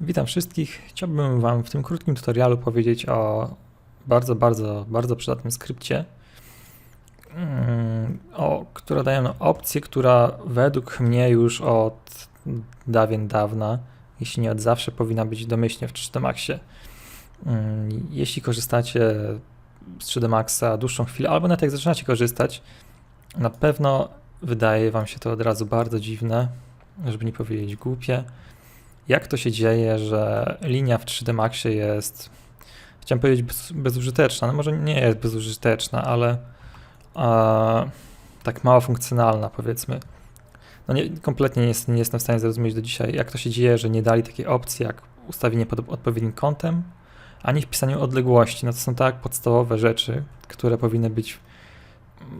Witam wszystkich. Chciałbym Wam w tym krótkim tutorialu powiedzieć o bardzo, bardzo, bardzo przydatnym skrypcie, mm, o, która daje opcję, która według mnie już od dawien dawna, jeśli nie od zawsze, powinna być domyślnie w 3D Maxie. Mm, Jeśli korzystacie z 3D Maxa dłuższą chwilę, albo nawet jak zaczynacie korzystać, na pewno wydaje Wam się to od razu bardzo dziwne, żeby nie powiedzieć głupie jak to się dzieje, że linia w 3D Maxie jest, chciałem powiedzieć, bez, bezużyteczna. No może nie jest bezużyteczna, ale e, tak mało funkcjonalna, powiedzmy. No nie, kompletnie nie, jest, nie jestem w stanie zrozumieć do dzisiaj, jak to się dzieje, że nie dali takiej opcji jak ustawienie pod odpowiednim kątem, ani wpisanie odległości. No to są tak podstawowe rzeczy, które powinny być,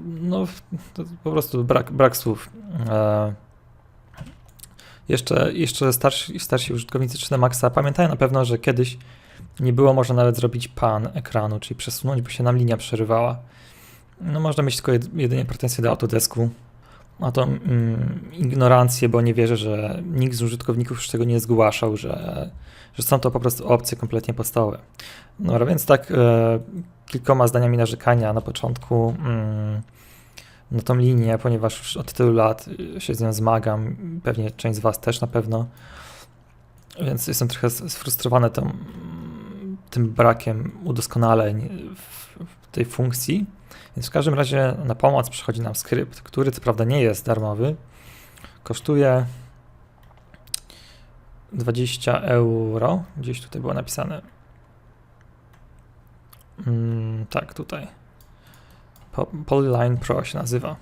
no po prostu brak, brak słów. E, jeszcze, jeszcze starsi, starsi użytkownicy 3D Maxa pamiętają na pewno, że kiedyś nie było można nawet zrobić pan ekranu, czyli przesunąć, bo się nam linia przerywała. No można mieć tylko jed, jedynie pretensje do Autodesku, a to mm, ignorancję, bo nie wierzę, że nikt z użytkowników już tego nie zgłaszał, że, że są to po prostu opcje kompletnie podstawowe. No więc tak e, kilkoma zdaniami narzekania na początku. Mm, na tą linię, ponieważ już od tylu lat się z nią zmagam, pewnie część z Was też na pewno, więc jestem trochę sfrustrowany tą, tym brakiem udoskonaleń w, w tej funkcji. Więc w każdym razie na pomoc przychodzi nam skrypt, który co prawda nie jest darmowy, kosztuje 20 euro, gdzieś tutaj było napisane. Mm, tak, tutaj. Polyline Pro się nazywa.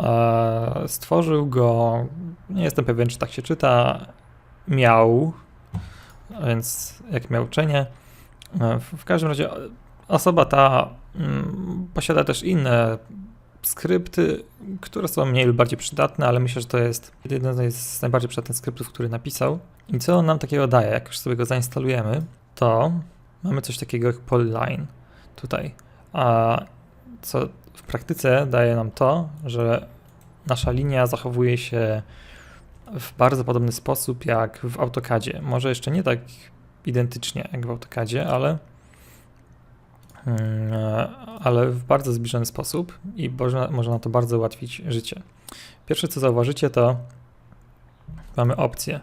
E, stworzył go, nie jestem pewien, czy tak się czyta, miał, więc jak miał uczenie. E, w każdym razie osoba ta mm, posiada też inne skrypty, które są mniej lub bardziej przydatne, ale myślę, że to jest jeden z najbardziej przydatnych skryptów, który napisał. I co on nam takiego daje? Jak już sobie go zainstalujemy, to mamy coś takiego jak Polyline tutaj. A co w praktyce daje nam to, że nasza linia zachowuje się w bardzo podobny sposób jak w AutoCADzie. Może jeszcze nie tak identycznie jak w AutoCADzie, ale, mm, ale w bardzo zbliżony sposób i można, można to bardzo ułatwić życie. Pierwsze co zauważycie to mamy opcje,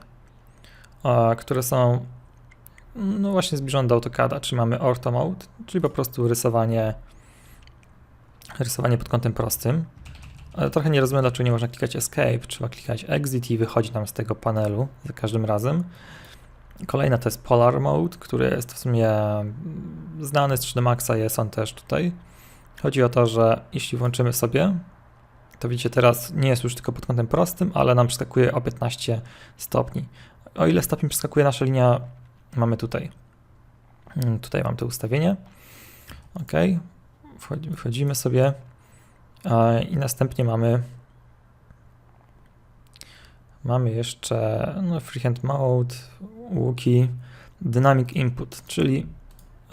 które są no właśnie zbliżone do AutoCADa, czyli mamy Ortho Mode, czyli po prostu rysowanie rysowanie pod kątem prostym. Ale trochę nie rozumiem, dlaczego nie można klikać Escape. Trzeba klikać Exit i wychodzi nam z tego panelu za każdym razem. Kolejna to jest Polar Mode, który jest w sumie znany z 3D Maxa, jest on też tutaj. Chodzi o to, że jeśli włączymy sobie, to widzicie teraz nie jest już tylko pod kątem prostym, ale nam przeskakuje o 15 stopni. O ile stopni przeskakuje nasza linia, mamy tutaj. Hmm, tutaj mam to ustawienie. OK, wchodzimy sobie i następnie mamy mamy jeszcze no, freehand mode, łuki, dynamic input, czyli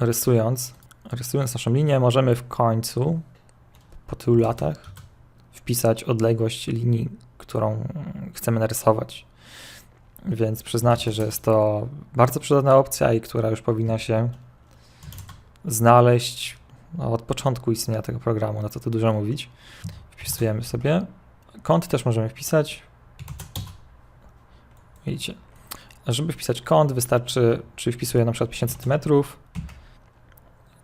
rysując, rysując naszą linię możemy w końcu po tylu latach wpisać odległość linii, którą chcemy narysować. Więc przyznacie, że jest to bardzo przydatna opcja i która już powinna się znaleźć od początku istnienia tego programu, no to tu dużo mówić. Wpisujemy sobie. Kąt też możemy wpisać. Widzicie. Żeby wpisać kąt wystarczy, czy wpisuję na przykład 50 cm,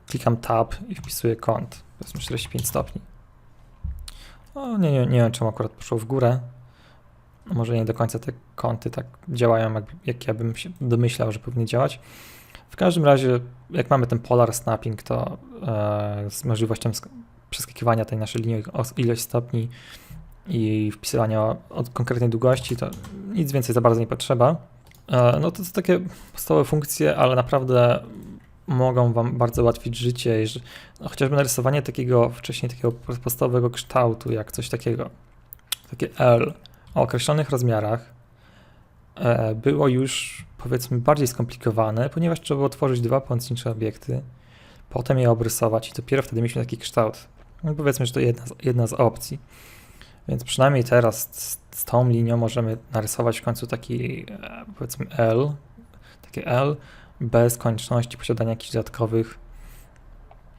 klikam tab i wpisuję kąt, powiedzmy 45 stopni. O, nie, nie, nie wiem czemu akurat poszło w górę. No, może nie do końca te kąty tak działają, jak, jak ja bym się domyślał, że powinny działać. W każdym razie, jak mamy ten polar snapping, to e, z możliwością przeskakiwania tej naszej linii o ilość stopni i wpisywania od konkretnej długości, to nic więcej za bardzo nie potrzeba. E, no to są takie podstawowe funkcje, ale naprawdę mogą Wam bardzo ułatwić życie, jeżeli, no, chociażby narysowanie takiego wcześniej takiego podstawowego kształtu, jak coś takiego, takie L o określonych rozmiarach, e, było już powiedzmy bardziej skomplikowane, ponieważ trzeba było tworzyć dwa pomocnicze obiekty, potem je obrysować i dopiero wtedy mieliśmy taki kształt. No powiedzmy, że to jedna z, jedna z opcji. Więc przynajmniej teraz z, z tą linią możemy narysować w końcu taki e, powiedzmy L, takie L, bez konieczności posiadania jakichś dodatkowych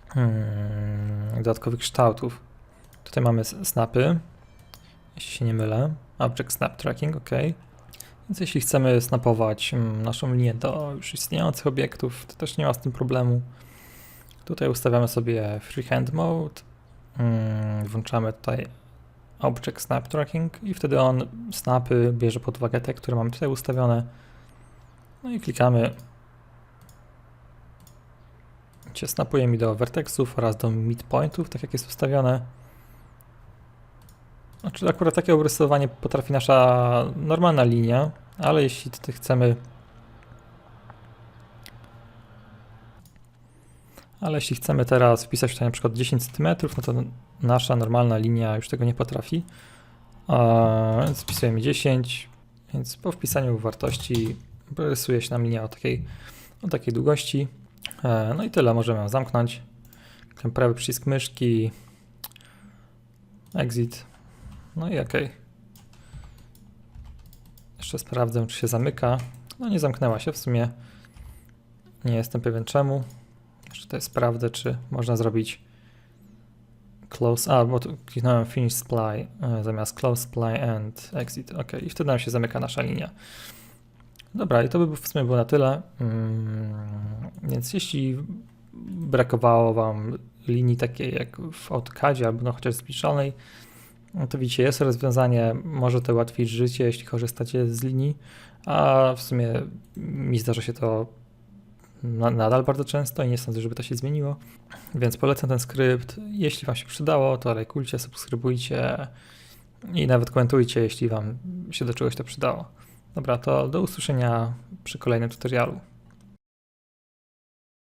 hmm, dodatkowych kształtów. Tutaj mamy snapy, jeśli się nie mylę. Object Snap Tracking, ok. Więc jeśli chcemy snapować mm, naszą linię do już istniejących obiektów, to też nie ma z tym problemu. Tutaj ustawiamy sobie Freehand Mode, mm, włączamy tutaj Object Snap Tracking i wtedy on snapy bierze pod uwagę te, które mamy tutaj ustawione. No i klikamy. Cię snapuje mi do vertexów oraz do midpointów, tak jak jest ustawione. Znaczy akurat takie obrysowanie potrafi nasza normalna linia, ale jeśli chcemy ale jeśli chcemy teraz wpisać tutaj na przykład 10 cm, no to nasza normalna linia już tego nie potrafi. Więc wpisujemy 10, więc po wpisaniu wartości rysuje się nam linia o takiej, o takiej długości. E, No i tyle, możemy ją zamknąć. Klikam prawy przycisk myszki, exit, no i OK. Jeszcze sprawdzę, czy się zamyka. No nie zamknęła się w sumie. Nie jestem pewien czemu. Jeszcze tutaj sprawdzę, czy można zrobić close, a bo tu kliknąłem finish supply e, zamiast close supply and exit. OK, i wtedy nam się zamyka nasza linia. Dobra, i to by w sumie było na tyle. Mm, Więc jeśli brakowało Wam linii takiej jak w AutoCADzie albo no chociaż zbliżonej, no to widzicie, jest rozwiązanie, może to ułatwić życie, jeśli korzystacie z linii, a w sumie mi zdarza się to na, nadal bardzo często i nie sądzę, żeby to się zmieniło. Więc polecam ten skrypt. Jeśli Wam się przydało, to lajkujcie, subskrybujcie i nawet komentujcie, jeśli Wam się do czegoś to przydało. Dobra, to do usłyszenia przy kolejnym tutorialu.